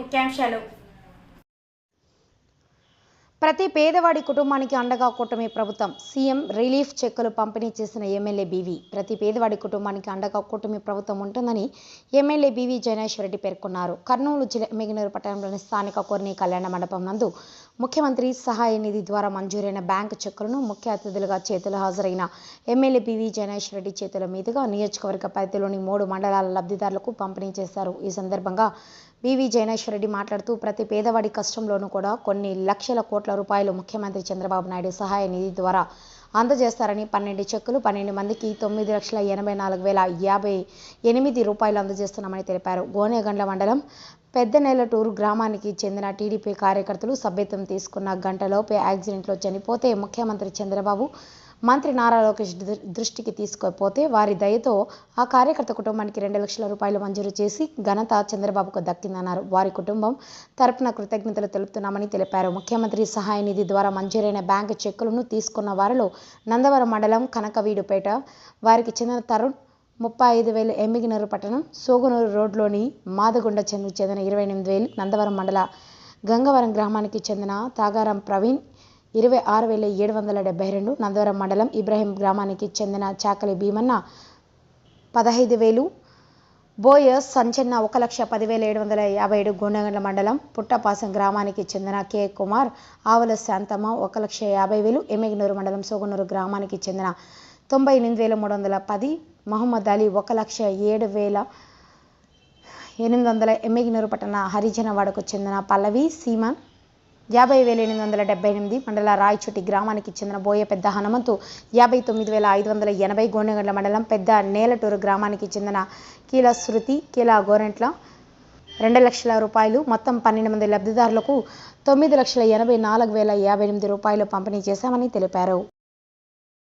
ముఖ్యాంశాలు. ప్రతి పేదవాడి కుటుంబానికి అండగా కూటమి ప్రభుత్వం. సీఎం రిలీఫ్ చెక్కులు పంపిణీ చేసిన ఎమ్మెల్యే బీవీ. ప్రతి పేదవాడి కుటుంబానికి అండగా కూటమి ప్రభుత్వం ఉంటుందని ఎమ్మెల్యే బీవీ జయనేశ్వరరెడ్డి పేర్కొన్నారు. కర్నూలు జిల్లా మిగినూరు పట్టణంలోని స్థానిక కొర్ని కళ్యాణ మండపం నందు ముఖ్యమంత్రి సహాయ నిధి ద్వారా మంజూరైన బ్యాంకు చెక్కులను ముఖ్య అతిథులుగా చేతులు హాజరైన ఎమ్మెల్యే పివి జనేష్ రెడ్డి చేతుల మీదుగా నియోజకవర్గ పరిధిలోని మూడు మండలాల లబ్ధిదారులకు పంపిణీ చేశారు. ఈ సందర్భంగా వివి జైనేశ్వర రెడ్డి మాట్లాడుతూ ప్రతి పేదవాడి కష్టంలోనూ కూడా కొన్ని లక్షల కోట్ల రూపాయలు ముఖ్యమంత్రి చంద్రబాబు నాయుడు సహాయ నిధి ద్వారా అందజేస్తారని పన్నెండు చెక్కులు పన్నెండు మందికి తొమ్మిది లక్షల ఎనభై నాలుగు వేల యాభై ఎనిమిది రూపాయలు అందజేస్తున్నామని తెలిపారు. గోనేగండ్ల మండలం పెద్దనేలటూరు గ్రామానికి చెందిన టీడీపీ కార్యకర్తలు సభ్యత్వం తీసుకున్న గంటలోపే యాక్సిడెంట్లో చనిపోతే ముఖ్యమంత్రి చంద్రబాబు మంత్రి నారా లోకేష్ దృష్టికి తీసుకుపోతే వారి దయతో ఆ కార్యకర్త కుటుంబానికి రెండు లక్షల రూపాయలు మంజూరు చేసి ఘనత చంద్రబాబుకు దక్కిందన్నారు. వారి కుటుంబం తరపున కృతజ్ఞతలు తెలుపుతున్నామని తెలిపారు. ముఖ్యమంత్రి సహాయ నిధి ద్వారా మంజూరైన బ్యాంకు చెక్కులను తీసుకున్న వారిలో నందవరం మండలం కనకవీడుపేట వారికి చెందిన తరుణ్ ముప్పై ఐదు వేలు ఎమ్మిగినూరు పట్టణం సోగునూరు రోడ్లోని మాదగుండ చెందుకు చెందిన ఇరవై ఎనిమిది వేలు నందవరం మండల గంగవరం గ్రామానికి చెందిన తాగారం ప్రవీణ్ ఇరవై ఆరు వేల ఏడు వందల డెబ్బై రెండు నందవరం మండలం ఇబ్రహీం గ్రామానికి చెందిన చాకలి భీమన్న పదహైదు వేలు బోయస్ సంచన్న ఒక లక్ష పదివేల ఏడు వందల యాభై ఏడు గుండగండ్ల మండలం పుట్టపాసం గ్రామానికి చెందిన కె కుమార్ ఆవుల శాంతమ్మ ఒక లక్ష యాభై వేలు ఎమ్మెగినూరు మండలం సోగనూరు గ్రామానికి చెందిన తొంభై ఎనిమిది వేల మూడు వందల పది మహమ్మద్ అలీ ఒక లక్ష ఏడు వేల ఎనిమిది వందల ఎమ్మిగినూరు పట్టణ హరిజనవాడకు చెందిన పల్లవి సీమన్ యాభై వేల ఎనిమిది వందల డెబ్బై ఎనిమిది మండల రాయచుటి గ్రామానికి చెందిన బోయ పెద్ద హనుమంతు యాభై తొమ్మిది వేల ఐదు వందల ఎనభై గోనెగండ్ల మండలం పెద్ద నేలటూరు గ్రామానికి చెందిన కీల శృతి కీల గోరెంట్ల రెండు లక్షల రూపాయలు మొత్తం పన్నెండు మంది లబ్ధిదారులకు తొమ్మిది లక్షల ఎనభై నాలుగు వేల యాభై ఎనిమిది రూపాయలు పంపిణీ చేశామని తెలిపారు.